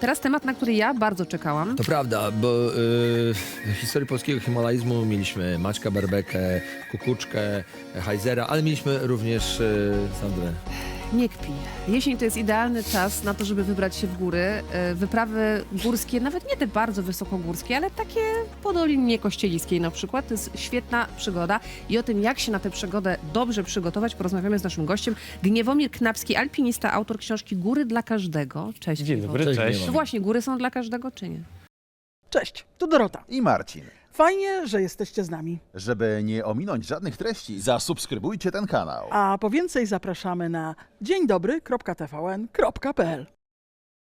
Teraz temat, na który ja bardzo czekałam. To prawda, bo y, w historii polskiego himalajzmu mieliśmy Maćka Berbekę, Kukuczkę, Heizera, ale mieliśmy również y, Sandrę. Nie kpi. Jesień to jest idealny czas na to, żeby wybrać się w góry. E, Wyprawy górskie, nawet nie te bardzo wysokogórskie, ale takie po Dolinie Kościeliskiej na przykład. To jest świetna przygoda i o tym, jak się na tę przygodę dobrze przygotować, porozmawiamy z naszym gościem. Gniewomir Knapski, alpinista, autor książki Góry dla każdego. Cześć. Dzień dobry, Cześć, cześć. No właśnie, góry są dla każdego, czy nie? Cześć, tu Dorota. i Marcin. Fajnie, że jesteście z nami. Żeby nie ominąć żadnych treści, zasubskrybujcie ten kanał. A po więcej zapraszamy na dzień dobry.tvn.pl.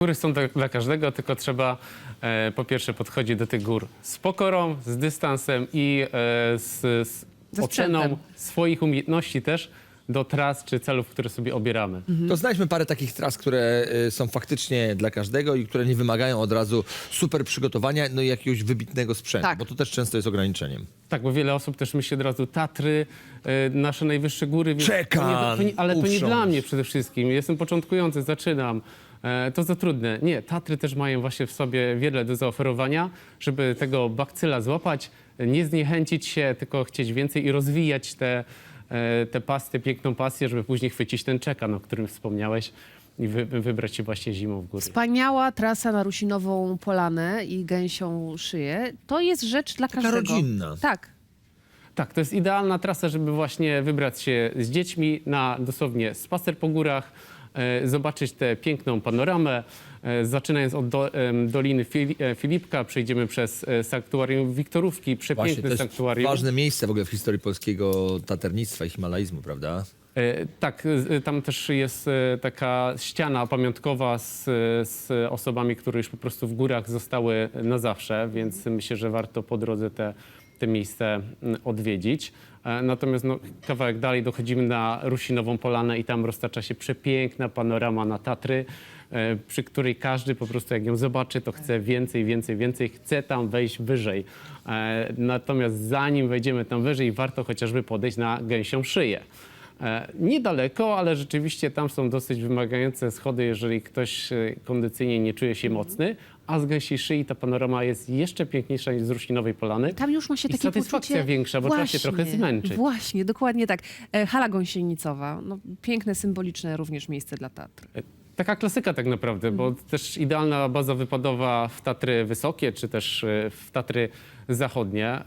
Góry są dla, dla każdego, tylko trzeba e, po pierwsze podchodzić do tych gór z pokorą, z dystansem i e, z, z Ze oceną sprzętem. swoich umiejętności też do tras czy celów, które sobie obieramy. To znajdźmy parę takich tras, które y, są faktycznie dla każdego i które nie wymagają od razu super przygotowania, no i jakiegoś wybitnego sprzętu, Tak. bo to też często jest ograniczeniem. Tak, bo wiele osób też myśli od razu Tatry, e, nasze najwyższe góry. więc Czekam, to nie, to nie, ale to nie uprząż. dla mnie przede wszystkim. Jestem początkujący, zaczynam. E, to za trudne. Nie, Tatry też mają właśnie w sobie wiele do zaoferowania, żeby tego bakcyla złapać, nie zniechęcić się, tylko chcieć więcej i rozwijać te, e, tę piękną pasję, żeby później chwycić ten czekan, o którym wspomniałeś i wy, wybrać się właśnie zimą w góry. Wspaniała trasa na Rusinową Polanę i Gęsią Szyję. To jest rzecz dla Taka każdego. rodzinna. Tak. Tak, to jest idealna trasa, żeby właśnie wybrać się z dziećmi na dosłownie spacer po górach, zobaczyć tę piękną panoramę. E, zaczynając od do, Doliny Fili, e, Filipka, przejdziemy przez e, sanktuarium Wiktorówki, Właśnie, przepiękne to jest sanktuarium. ważne miejsce w ogóle w historii polskiego taternictwa i himalajzmu, prawda? E, Tak, e, tam też jest e, taka ściana pamiątkowa z, z osobami, które już po prostu w górach zostały na zawsze, więc myślę, że warto po drodze te, te miejsce mm, odwiedzić. E, Natomiast no, kawałek dalej dochodzimy na Rusinową Polanę i tam roztacza się przepiękna panorama na Tatry, e, przy której każdy po prostu jak ją zobaczy, to chce więcej, więcej, więcej, chce tam wejść wyżej. E, Natomiast zanim wejdziemy tam wyżej, warto chociażby podejść na gęsią szyję. E, Niedaleko, ale rzeczywiście tam są dosyć wymagające schody, jeżeli ktoś e, kondycyjnie nie czuje się mocny, a z gęsiej szyi ta panorama jest jeszcze piękniejsza niż z Rusinowej Polany. Tam już ma się I takie satysfakcja poczucie... większa, bo trzeba się trochę zmęczyć. Właśnie, dokładnie tak. E, Hala Gąsienicowa, no, piękne, symboliczne również miejsce dla Tatr. Taka klasyka tak naprawdę, bo też idealna baza wypadowa w Tatry Wysokie, czy też e, w Tatry Zachodnie. E,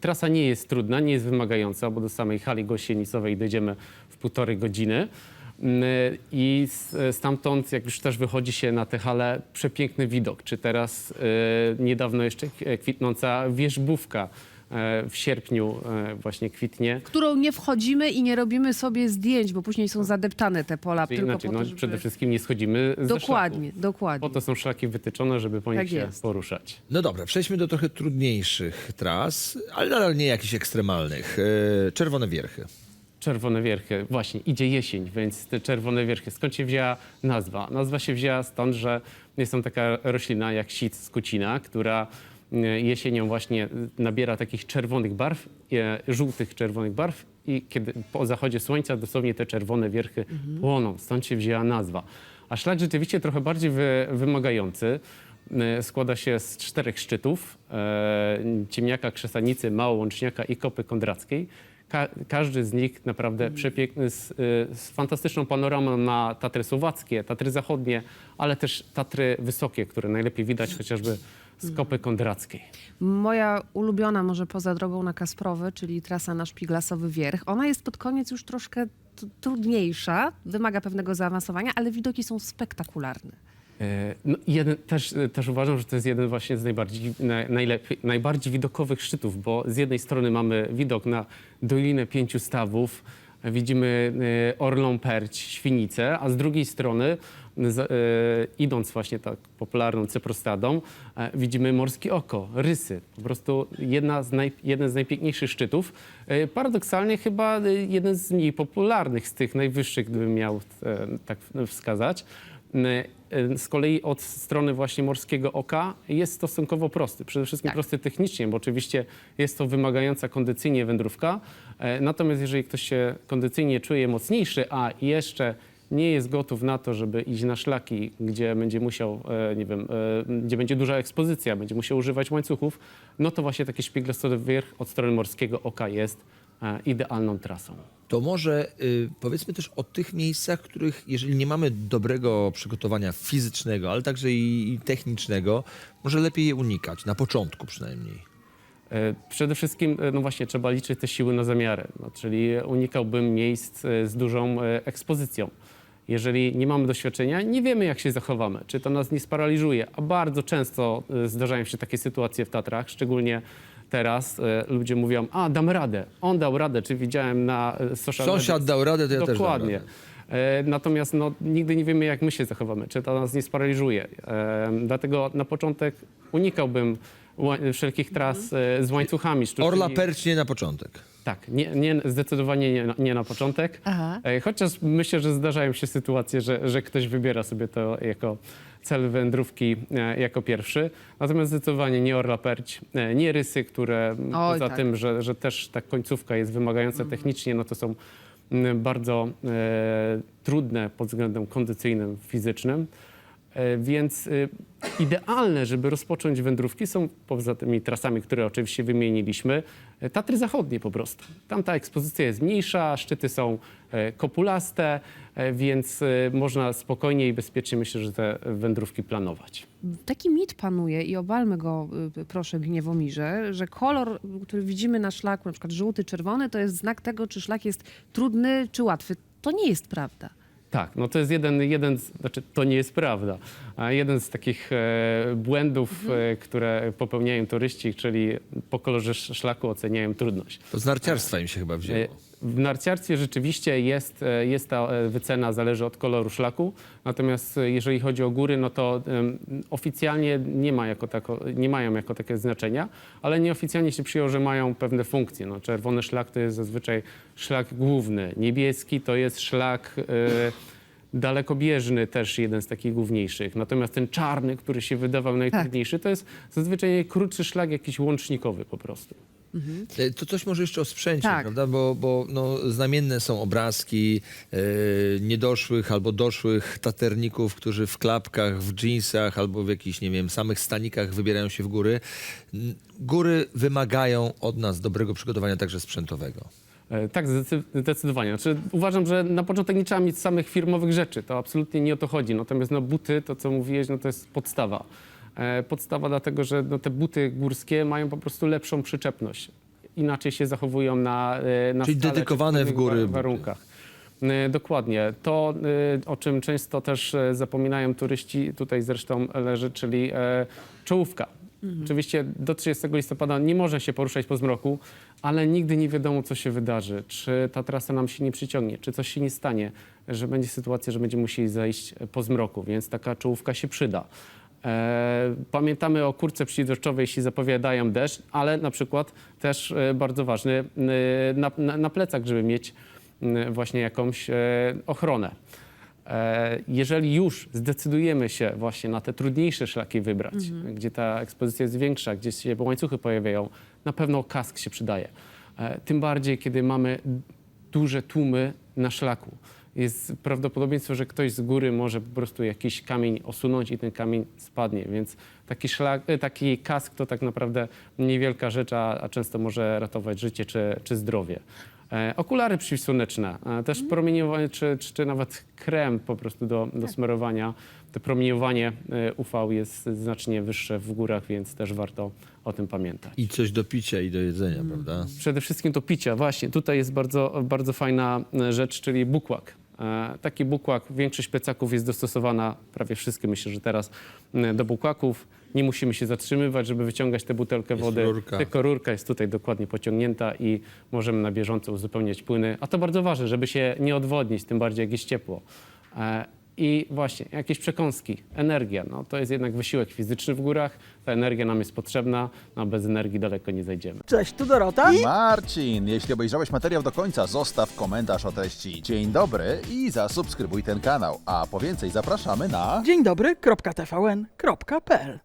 Trasa nie jest trudna, nie jest wymagająca, bo do samej hali gąsienicowej dojdziemy w półtorej godziny. Mm, I s- stamtąd, jak już też wychodzi się na tę halę, przepiękny widok. Czy teraz e, niedawno jeszcze kwitnąca wierzbówka e, w sierpniu e, właśnie kwitnie. Którą nie wchodzimy i nie robimy sobie zdjęć, bo później są zadeptane te pola Czyli tylko inaczej, po to, no, żeby... przede wszystkim nie schodzimy z Dokładnie, dokładnie. Po to są szlaki wytyczone, żeby po nich Tak się jest. poruszać. No dobra, przejdźmy do trochę trudniejszych tras, ale nadal nie jakichś ekstremalnych. E, Czerwone Wierchy. Czerwone wierchy. Właśnie, idzie jesień, więc te czerwone wierchy. Skąd się wzięła nazwa? Nazwa się wzięła stąd, że jest tam taka roślina jak sic skucina, która e, jesienią właśnie nabiera takich czerwonych barw, e, żółtych czerwonych barw i kiedy po zachodzie słońca dosłownie te czerwone wierchy płoną. Stąd się wzięła nazwa. A szlak rzeczywiście trochę bardziej wy, wymagający. E, Składa się z czterech szczytów, e, ciemniaka, krzesanicy, małołączniaka i kopy kondrackiej. Ka- każdy z nich naprawdę przepiękny, z, y, z fantastyczną panoramą na Tatry Słowackie, Tatry Zachodnie, ale też Tatry Wysokie, które najlepiej widać chociażby z Kopy Kondrackiej. Moja ulubiona, może poza drogą na Kasprowy, czyli trasa na Szpiglasowy Wierch, ona jest pod koniec już troszkę trudniejsza, wymaga pewnego zaawansowania, ale widoki są spektakularne. E, No, jeden, też, też uważam, że to jest jeden właśnie z najbardziej, na, najlepiej, najbardziej widokowych szczytów, bo z jednej strony mamy widok na Dolinę Pięciu Stawów, widzimy e, Orlą Perć, Świnicę, a z drugiej strony, e, idąc właśnie tak popularną Cyprostadą, widzimy Morskie Oko, Rysy. Po prostu jedna z naj, jeden z najpiękniejszych szczytów. Paradoksalnie chyba jeden z mniej popularnych, z tych najwyższych, gdybym miał tak wskazać. E, Z kolei od strony właśnie Morskiego Oka jest stosunkowo prosty. Przede wszystkim Tak. prosty technicznie, bo oczywiście jest to wymagająca kondycyjnie wędrówka. E, Natomiast jeżeli ktoś się kondycyjnie czuje mocniejszy, a jeszcze nie jest gotów na to, żeby iść na szlaki, gdzie będzie musiał, e, nie wiem, e, gdzie będzie duża ekspozycja, będzie musiał używać łańcuchów, no to właśnie taki Szpiglestowy Wierch od strony Morskiego Oka jest idealną trasą. To może y, powiedzmy też o tych miejscach, których jeżeli nie mamy dobrego przygotowania fizycznego, ale także i, i technicznego, może lepiej je unikać, na początku przynajmniej. E, Przede wszystkim, e, no właśnie, trzeba liczyć te siły na zamiary, no, czyli unikałbym miejsc e, z dużą e, ekspozycją. Jeżeli nie mamy doświadczenia, nie wiemy, jak się zachowamy, czy to nas nie sparaliżuje, a bardzo często e, zdarzają się takie sytuacje w Tatrach, szczególnie teraz e, ludzie mówią, a dam radę, on dał radę, czy widziałem na e, social Sąsiad mediach. dał radę, to ja też dam Dokładnie. radę. E, Natomiast no, nigdy nie wiemy, jak my się zachowamy, czy to nas nie sparaliżuje. Dlatego na początek unikałbym ła- wszelkich tras e, z łańcuchami sztucznymi. Orla Perć nie na początek. Tak, nie, nie, zdecydowanie nie, na- nie na początek. Aha. E, Chociaż myślę, że zdarzają się sytuacje, że, że ktoś wybiera sobie to jako cel wędrówki e, jako pierwszy. Natomiast zdecydowanie nie orla perć, e, nie rysy, które m, Oj, poza tak. tym, że, że też ta końcówka jest wymagająca technicznie, no to są m, bardzo e, trudne pod względem kondycyjnym, fizycznym. E, Więc y, idealne, żeby rozpocząć wędrówki są poza tymi trasami, które oczywiście wymieniliśmy, e, Tatry Zachodnie po prostu. Tam ta ekspozycja jest mniejsza, szczyty są e, kopulaste, więc można spokojnie i bezpiecznie myślę, że te wędrówki planować. Taki mit panuje i obalmy go, y, proszę, Gniewomirze, że kolor, który widzimy na szlaku, na przykład żółty, czerwony, to jest znak tego, czy szlak jest trudny, czy łatwy. To nie jest prawda. Tak, no to jest jeden, jeden z, znaczy to nie jest prawda, a jeden z takich e, błędów, e, które popełniają turyści, czyli po kolorze sz- szlaku oceniają trudność. To z narciarstwa im się chyba E, wzięło. W narciarstwie rzeczywiście jest, e, jest ta e, wycena, zależy od koloru szlaku, natomiast e, jeżeli chodzi o góry, no to oficjalnie nie, ma jako tako, nie mają jako takie znaczenia, ale nieoficjalnie się przyjął, że mają pewne funkcje. No, czerwony szlak to jest zazwyczaj szlak główny, niebieski to jest szlak dalekobieżny, też jeden z takich główniejszych. Natomiast ten czarny, który się wydawał najtrudniejszy, to jest zazwyczaj krótszy szlak jakiś łącznikowy po prostu. E, To coś może jeszcze o sprzęcie, Tak. prawda? Bo, bo no, znamienne są obrazki e, niedoszłych albo doszłych taterników, którzy w klapkach, w dżinsach albo w jakichś, nie wiem, samych stanikach wybierają się w góry. N- Góry wymagają od nas dobrego przygotowania także sprzętowego. E, Tak, zdecy- zdecydowanie. Znaczy, uważam, że na początek nie trzeba mieć samych firmowych rzeczy. To absolutnie nie o to chodzi. Natomiast no, buty, to co mówiłeś, no, to jest podstawa. E, podstawa dlatego, że no, te buty górskie mają po prostu lepszą przyczepność. Inaczej się zachowują na, e, na Czyli skale dedykowane w góry buty. warunkach. E, Dokładnie. To, o czym często też zapominają turyści, tutaj zresztą leży, czyli czołówka. Oczywiście do 30 listopada nie można się poruszać po zmroku, ale nigdy nie wiadomo, co się wydarzy. Czy ta trasa nam się nie przyciągnie, czy coś się nie stanie, że będzie sytuacja, że będziemy musieli zejść po zmroku, więc taka czołówka się przyda. E, pamiętamy o kurce przeciwdeszczowej, jeśli zapowiadają deszcz, ale na przykład też e, bardzo ważny e, na, na, na plecach, żeby mieć m, właśnie jakąś e, ochronę. E, Jeżeli już zdecydujemy się właśnie na te trudniejsze szlaki wybrać, gdzie ta ekspozycja jest większa, gdzie się łańcuchy pojawiają, na pewno kask się przydaje. E, Tym bardziej, kiedy mamy duże tłumy na szlaku. Jest prawdopodobieństwo, że ktoś z góry może po prostu jakiś kamień osunąć i ten kamień spadnie, więc taki, szlak, e, taki kask to tak naprawdę niewielka rzecz, a, często może ratować życie czy, czy zdrowie. E, okulary przeciwsłoneczne, e, też promieniowanie, czy, czy, czy nawet krem po prostu do, do smarowania. To promieniowanie e, UV jest znacznie wyższe w górach, więc też warto o tym pamiętać. I coś do picia i do jedzenia, prawda? Przede wszystkim to picia. Właśnie, tutaj jest bardzo, bardzo fajna rzecz, czyli bukłak. E, Taki bukłak, większość plecaków jest dostosowana, prawie wszystkie myślę, że teraz, m, do bukłaków. Nie musimy się zatrzymywać, żeby wyciągać tę butelkę Jest wody. rurka. Tylko rurka jest tutaj dokładnie pociągnięta i możemy na bieżąco uzupełniać płyny. A to bardzo ważne, żeby się nie odwodnić, tym bardziej jak jest ciepło. I właśnie, jakieś przekąski, energia. No, to jest jednak wysiłek fizyczny w górach. Ta energia nam jest potrzebna, no, a bez energii daleko nie zajdziemy. Cześć, tu Dorota. Marcin, jeśli obejrzałeś materiał do końca, zostaw komentarz o treści. Dzień dobry i zasubskrybuj ten kanał. A po więcej zapraszamy na... Dzień dobry, kropka TVN, kropka PL.